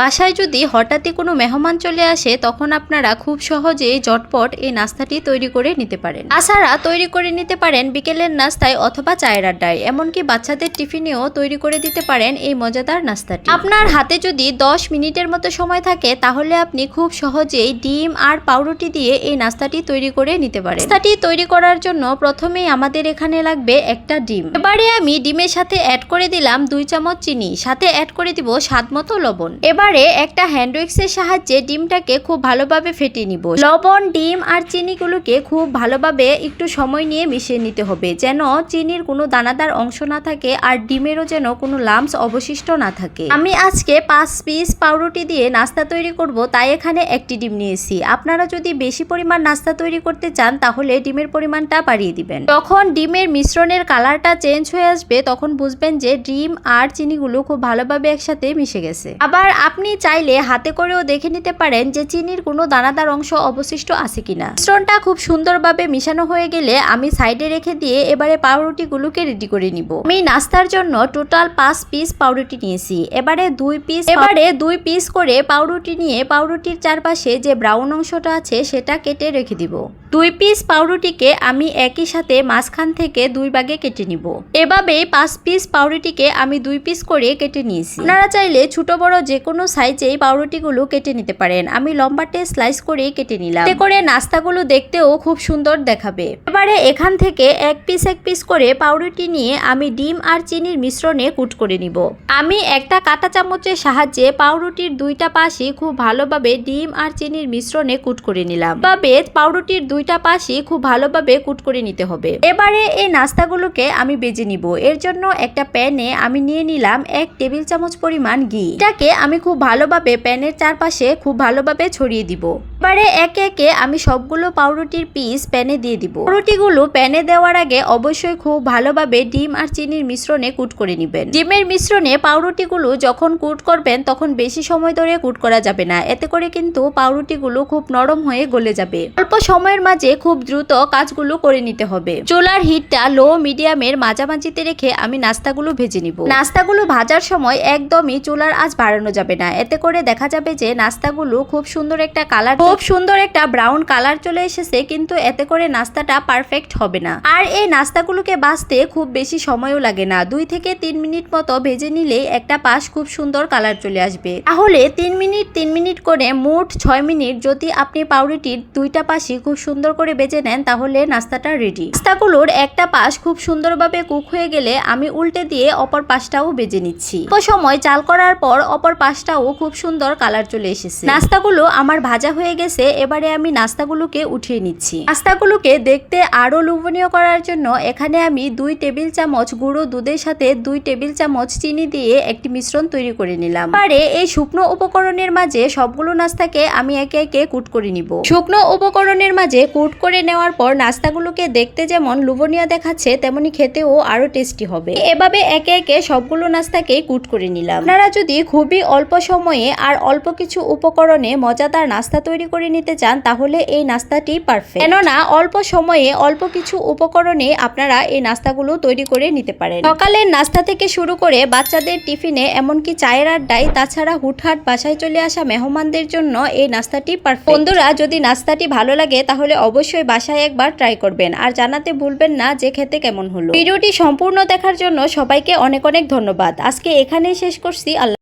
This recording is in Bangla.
বাসায় যদি হঠাৎই কোনো মেহমান চলে আসে, তখন আপনারা খুব সহজেই জটপট এই নাস্তাটি তৈরি করে নিতে পারেন। তাছাড়া তৈরি করে নিতে পারেন বিকেলের নাস্তায় অথবা চায়ের আড্ডায়। এমনকি বাচ্চাদের টিফিনেও তৈরি করে দিতে পারেন এই মজাদার নাস্তাটি। আপনার হাতে যদি 10 মিনিটের মতো সময় থাকে, তাহলে আপনি খুব সহজেই ডিম আর পাউরুটি দিয়ে এই নাস্তাটি তৈরি করে নিতে পারেন। নাস্তাটি তৈরি করার জন্য প্রথমেই আমাদের এখানে লাগবে একটা ডিম। এবারে আমি ডিমের সাথে অ্যাড করে দিলাম দুই চামচ চিনি। সাথে অ্যাড করে দিব স্বাদ মতো লবণ। এবারে একটা হ্যান্ড উইক্সের সাহায্যে ডিমটাকে খুব ভালোভাবে ফেটে নিব। লবণ, ডিম আর চিনিগুলোকে খুব ভালোভাবে একটু সময় নিয়ে মিশিয়ে নিতে হবে, যেন চিনির কোনো দানাদার অংশ না থাকে আর ডিমেরও যেন কোনো লাম্পস অবশিষ্ট না থাকে। আমি আজকে পাঁচ পিস পাউরুটি দিয়ে নাস্তা তৈরি করব, তাই এখানে একটি ডিম নিয়েছি। আপনারা যদি বেশি পরিমাণ নাস্তা তৈরি করতে চান, তাহলে ডিমের পরিমাণটা বাড়িয়ে দিবেন। যখন ডিমের মিশ্রণের কালারটা চেঞ্জ হয়ে আসবে, তখন বুঝবেন যে ডিম আর চিনিগুলো খুব ভালোভাবে একসাথে মিশে গেছে। আবার আপনি চাইলে হাতে করেও দেখে নিতে পারেন যে চিনির কোনো দানাদার অংশ অবশিষ্ট আছে কিনা। মিশ্রণটা খুব সুন্দরভাবে মিশানো হয়ে গেলে আমি সাইডে রেখে দিয়ে এবারে পাউরুটিগুলোকে রেডি করে নিব। আমি নাস্তার জন্য টোটাল পাঁচ পিস পাউরুটি নিয়েছি। এবারে দুই পিস এবারে দুই পিস করে পাউরুটি নিয়ে পাউরুটির চারপাশে যে ব্রাউন অংশটা আছে সেটা কেটে রেখে দিব। দুই পিস পাউরুটিকে আমি একই সাথে মাঝখান থেকে দুই ভাগে কেটে নিব। এভাবে পাঁচ পিস পাউরুটিকে আমি দুই পিস করে কেটে নিয়েছি। আপনারা চাইলে ছোট, বড় যে কোনো সাইজেই পাউরুটিগুলো কেটে নিতে পারেন। আমি লম্বাটে স্লাইস করে কেটে নিলাম। এতে করে নাস্তাগুলো দেখতেও খুব সুন্দর দেখাবে। এবারে এখান থেকে এক পিস এক পিস করে পাউরুটি নিয়ে আমি ডিম আর চিনির মিশ্রণে কুট করে নিব। আমি একটা কাঁটা চামচের সাহায্যে পাউরুটির দুইটা পাশই খুব ভালোভাবে ডিম আর চিনির মিশ্রণে কুট করে নিলাম। তবে পাউরুটির দুইটা পাশই খুব ভালোভাবে কুট করে নিতে হবে। এবারে এই নাস্তাগুলোকে আমি বেজে নিব। এর জন্য একটা প্যানে আমি নিয়ে নিলাম এক টেবিল চামচ পরিমাণ ঘি। এটাকে আমি খুব ভালোভাবে প্যানের চারপাশে খুব ভালোভাবে ছড়িয়ে দিব। এবারে একে একে আমি সবগুলো পাউরুটির পিস প্যানে দিয়ে দিব। পাউরুটিগুলো প্যানে দেওয়ার আগে অবশ্যই খুব ভালোভাবে ডিম আর চিনির মিশ্রণে কুট করে নেবেন। ডিমের মিশ্রণে পাউরুটিগুলো যখন কুট করবেন, তখন বেশি সময় ধরে কুট করা যাবে না। এতে করে কিন্তু পাউরুটিগুলো খুব নরম হয়ে গলে যাবে। অল্প সময়ের মাঝে খুব দ্রুত কাজগুলো করে নিতে হবে। চুলার হিটটা লো মিডিয়ামের মাঝামাঝিতে রেখে আমি নাস্তাগুলো ভেজে নিব। নাস্তাগুলো ভাজার সময় একদমই চুলার আঁচ বাড়ানো যাবে না। এতে করে দেখা যাবে যে নাস্তাগুলো খুব সুন্দর একটা কালার খুব সুন্দর একটা ব্রাউন কালার চলে এসেছে, কিন্তু এতে করে নাস্তাটা পারফেক্ট হবে না। আর এই নাস্তাগুলোকে বাঁচতে খুব বেশি সময়ও লাগে না। দুই থেকে তিন মিনিট মতো ভেজে নিলে একটা পাশ খুব সুন্দর কালার চলে আসবে। তাহলে তিন মিনিট তিন মিনিট করে মোট ছয় মিনিট যদি আপনি পাউরুটির দুইটা পাশই খুব সুন্দর করে বেজে নেন, তাহলে নাস্তাটা রেডি নাস্তাগুলোর একটা পাশ খুব সুন্দরভাবে কুক হয়ে গেলে আমি উল্টে দিয়ে অপর পাশটাও বেজে নিচ্ছি। অল্প সময় চাল করার পর অপর পাশটাও খুব সুন্দর কালার চলে এসেছে। নাস্তাগুলো আমার ভাজা হয়ে গেছে, এবারে আমি নাস্তাগুলোকে উঠিয়ে নিচ্ছি। নাস্তাগুলোকে দেখতে আরও লোভনীয় করার জন্য এখানে আমি দুই টেবিল চামচ গুঁড়ো দুধের সাথে দুই টেবিল চামচ চিনি দিয়ে একটি মিশ্রণ তৈরি করে নিলাম। পারে এই শুকনো উপকরণের মাঝে সবগুলো নাস্তাকে আমি একে একে কুট করে নিব। শুকনো উপকরণের মাঝে কুট করে নেওয়ার পর নাস্তাগুলোকে দেখতে যেমন লোভনীয় দেখাচ্ছে, তেমনি খেতেও আরও টেস্টি হবে। এভাবে একে একে সবগুলো নাস্তাকে কুট করে নিলাম। আপনারা যদি খুবই অল্প সময়ে আর অল্প কিছু উপকরণে মজাদার নাস্তা তৈরি করে নিতে চান, তাহলে এই নাস্তাটি পারফেক্ট কেননা, অল্প সময়ে অল্প কিছু উপকরণে আপনারা এই নাস্তাগুলো তৈরি করে নিতে পারেন। সকালের নাস্তা থেকে শুরু করে বাচ্চাদের টিফিনে এমনকি চায়ের আড্ডায়, তাছাড়া হুটহাট বাসায় চলে আসা মেহমানদের জন্য এই নাস্তাটি পারফেক্ট বন্ধুরা, যদি নাস্তাটি ভালো লাগে, তাহলে অবশ্যই বাসায় একবার ট্রাই করবেন। আর জানাতে ভুলবেন না যে খেতে কেমন হলো। ভিডিওটি সম্পূর্ণ দেখার জন্য সবাইকে অনেক অনেক ধন্যবাদ। আজকে এখানেই শেষ করছি। আল্লাহ